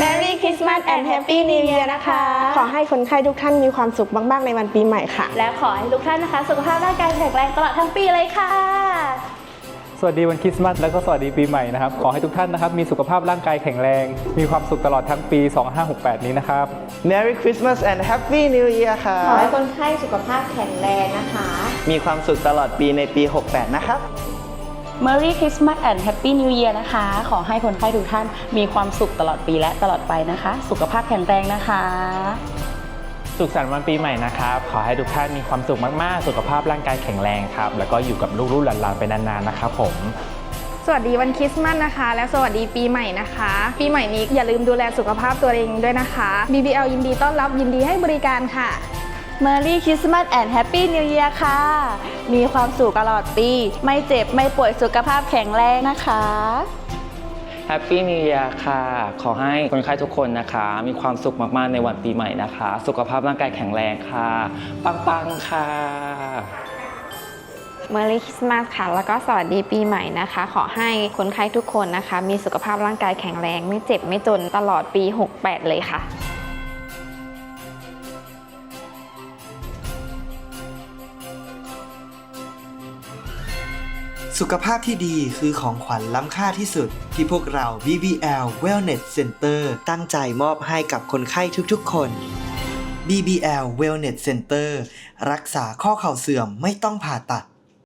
Merry Christmas and Happy New Year นะคะ ขอให้คนไข้ทุกท่านมีความสุขมาก ๆ ในวันปีใหม่ค่ะ และขอให้ทุกท่านนะคะ สุขภาพร่างกายแข็งแรงตลอดทั้งปีเลยค่ะ สวัสดีวันคริสต์มาสแล้วก็สวัสดีปีใหม่นะครับ ขอให้ทุกท่านนะครับมีสุขภาพร่างกายแข็งแรง มีความสุขตลอดทั้งปี 2568 นี้นะครับ Merry Christmas and Happy New Year ครัขอให้บคนไข้สุขภาพแข็งแรงนะคะ มีความสุขตลอดปีในปี 68 นะครับ Merry Christmas and Happy New Year นะคะ ขอให้คนไข้ทุกท่านมีความสุขตลอดปีและตลอดไปนะคะ สุขภาพแข็งแรงนะคะ สุขสันต์วันปีใหม่นะครับ ขอให้ทุกท่านมีความสุขมาก ๆ สุขภาพร่างกายแข็งแรงครับ แล้วก็อยู่กับลูกๆหลานๆไปนาน ๆ นะครับผม สวัสดีวันคริสต์มาสนะคะ และสวัสดีปีใหม่นะคะ ปีใหม่นี้อย่าลืมดูแลสุขภาพตัวเองด้วยนะคะ BBL ยินดีต้อนรับยินดีให้บริการค่ะ Merry Christmas and Happy New Year ค่ะ มีความสุขตลอดปี ไม่เจ็บไม่ป่วยสุขภาพแข็งแรงนะคะ Happy New Year ค่ะ ขอให้คนไข้ทุกคนนะคะ มีความสุขมากๆในวันปีใหม่นะคะ สุขภาพร่างกายแข็งแรงค่ะ ปังๆค่ะ เมลี่คริสต์มาสค่ะ แล้วก็สวัสดีปีใหม่นะคะ ขอให้คนไข้ทุกคนนะคะ มีสุขภาพร่างกายแข็งแรง ไม่เจ็บไม่จนตลอดปี 68 เลยค่ะ สุขภาพที่ดีคือของขวัญล้ำค่าที่สุด ที่พวกเรา BBL Wellness Center ตั้งใจมอบให้กับคนไข้ทุกๆคน BBL Wellness Center รักษาข้อเข่าเสื่อมไม่ต้องผ่าตัด